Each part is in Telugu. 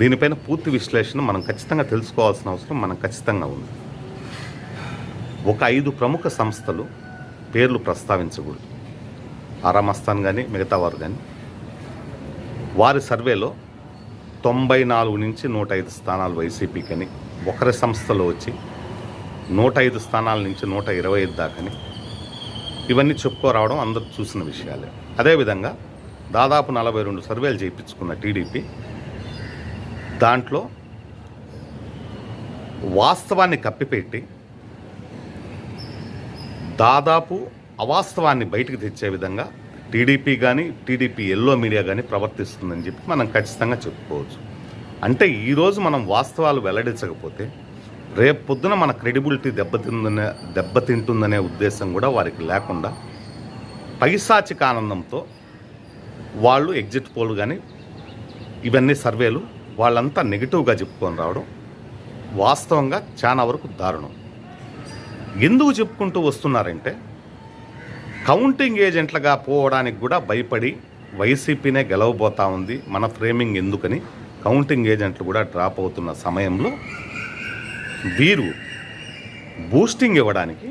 దీనిపైన పూర్తి విశ్లేషణ మనం ఖచ్చితంగా తెలుసుకోవాల్సిన అవసరం మనం ఖచ్చితంగా ఉంది. ఒక ఐదు ప్రముఖ సంస్థలు పేర్లు ప్రస్తావించకూడదు. ఆరామస్థాన్ కానీ మిగతా వారు కానీ వారి సర్వేలో తొంభై నాలుగు నుంచి నూట ఐదు స్థానాలు వైసీపీకని ఒకరి సంస్థలో వచ్చి నూట ఐదు స్థానాల నుంచి నూట ఇరవై ఐదు దాకని. ఇవన్నీ చెప్పుకోరావడం అందరూ చూసిన విషయాలే. అదేవిధంగా దాదాపు నలభై రెండు సర్వేలు చేయించుకున్న టీడీపీ దాంట్లో వాస్తవాన్ని కప్పిపెట్టి దాదాపు అవాస్తవాన్ని బయటకు తెచ్చే విధంగా టీడీపీ కానీ టీడీపీ ఎల్లో మీడియా కానీ ప్రవర్తిస్తుందని చెప్పి మనం ఖచ్చితంగా చెప్పుకోవచ్చు. అంటే ఈరోజు మనం వాస్తవాలు వెల్లడించకపోతే రేపు పొద్దున మన క్రెడిబిలిటీ దెబ్బతిందనే దెబ్బతింటుందనే ఉద్దేశం కూడా వారికి లేకుండా పైశాచిక ఆనందంతో వాళ్ళు ఎగ్జిట్ పోల్ కానీ ఇవన్నీ సర్వేలు వాళ్ళంతా నెగిటివ్గా చెప్పుకొని రావడం వాస్తవంగా చాలా వరకు దారుణం. ఎందుకు చెప్పుకుంటూ వస్తున్నారంటే కౌంటింగ్ ఏజెంట్లుగా పోవడానికి కూడా భయపడి వైసీపీనే గెలవబోతా ఉంది మన ఫ్రేమింగ్ ఎందుకని కౌంటింగ్ ఏజెంట్లు కూడా డ్రాప్ అవుతున్న సమయంలో వీరు బూస్టింగ్ ఇవ్వడానికి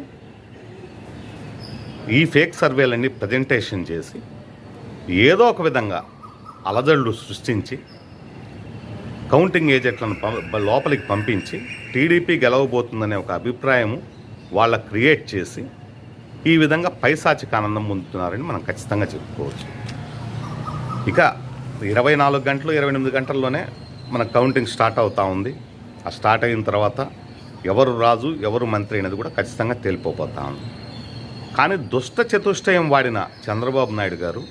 ఈ ఫేక్ సర్వేలన్నీ ప్రజెంటేషన్ చేసి ఏదో ఒక విధంగా అలజడులు సృష్టించి కౌంటింగ్ ఏజెంట్లను లోపలికి పంపించి టీడీపీ గెలవబోతుందనే ఒక అభిప్రాయము వాళ్ళ క్రియేట్ చేసి ఈ విధంగా పైశాచిక ఆనందం పొందుతున్నారని మనం ఖచ్చితంగా చెప్పుకోవచ్చు. ఇక ఇరవై నాలుగు గంటలు ఇరవై ఎనిమిది గంటల్లోనే మన కౌంటింగ్ స్టార్ట్ అవుతూ ఉంది. ఆ స్టార్ట్ అయిన తర్వాత ఎవరు రాజు ఎవరు మంత్రి అనేది కూడా ఖచ్చితంగా తేలిపోతా ఉంది. కానీ దుష్ట చతుష్టయం వాడిన చంద్రబాబు నాయుడు గారు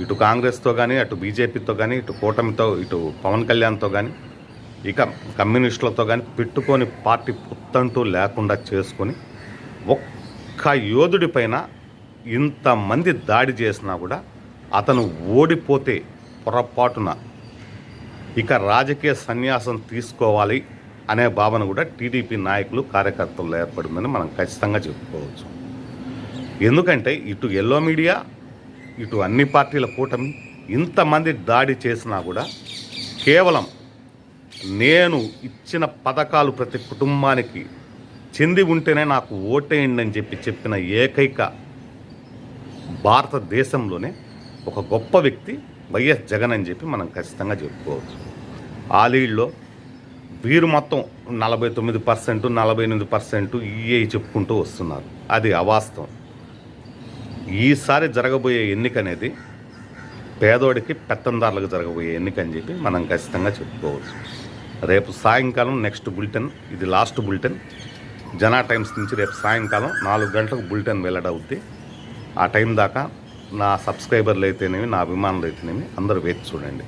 ఇటు కాంగ్రెస్తో కానీ అటు బీజేపీతో కానీ ఇటు కూటమితో ఇటు పవన్ కళ్యాణ్తో కానీ ఇక కమ్యూనిస్టులతో కానీ పెట్టుకొని పార్టీ పుత్తంటూ లేకుండా చేసుకొని ఒక్క యోధుడి పైన ఇంతమంది దాడి చేసినా కూడా అతను ఓడిపోతే పొరపాటున ఇక రాజకీయ సన్యాసం తీసుకోవాలి అనే భావన కూడా టీడీపీ నాయకులు కార్యకర్తల్లో ఏర్పడిందని మనం ఖచ్చితంగా చెప్పుకోవచ్చు. ఎందుకంటే ఇటు ఎల్లో మీడియా ఇటు అన్ని పార్టీల కూటమి ఇంతమంది దాడి చేసినా కూడా కేవలం నేను ఇచ్చిన పథకాలు ప్రతి కుటుంబానికి చెంది ఉంటేనే నాకు ఓటేయండి అని చెప్పి చెప్పిన ఏకైక భారతదేశంలోనే ఒక గొప్ప వ్యక్తి వైఎస్ జగన్ అని చెప్పి మనం ఖచ్చితంగా చెప్పుకోవచ్చు. ఆలీళ్ళలో వీరు మొత్తం నలభై తొమ్మిది పర్సెంట్ నలభై ఎనిమిది పర్సెంట్ ఇఏ చెప్పుకుంటూ వస్తున్నారు. అది అవాస్తవం. ఈసారి జరగబోయే ఎన్నిక అనేది పేదోడికి పెత్తందారులకు జరగబోయే ఎన్నిక అని చెప్పి మనం ఖచ్చితంగా చెప్పుకోవచ్చు. రేపు సాయంకాలం నెక్స్ట్ బులెటిన్ ఇది లాస్ట్ బులెటిన్. జనా టైమ్స్ నుంచి రేపు సాయంకాలం నాలుగు గంటలకు బులెటిన్ వెల్లడవుద్ది. ఆ టైం దాకా నా సబ్స్క్రైబర్లు అయితేనేమి నా అభిమానులు అయితేనేమి అందరూ వేచి చూడండి.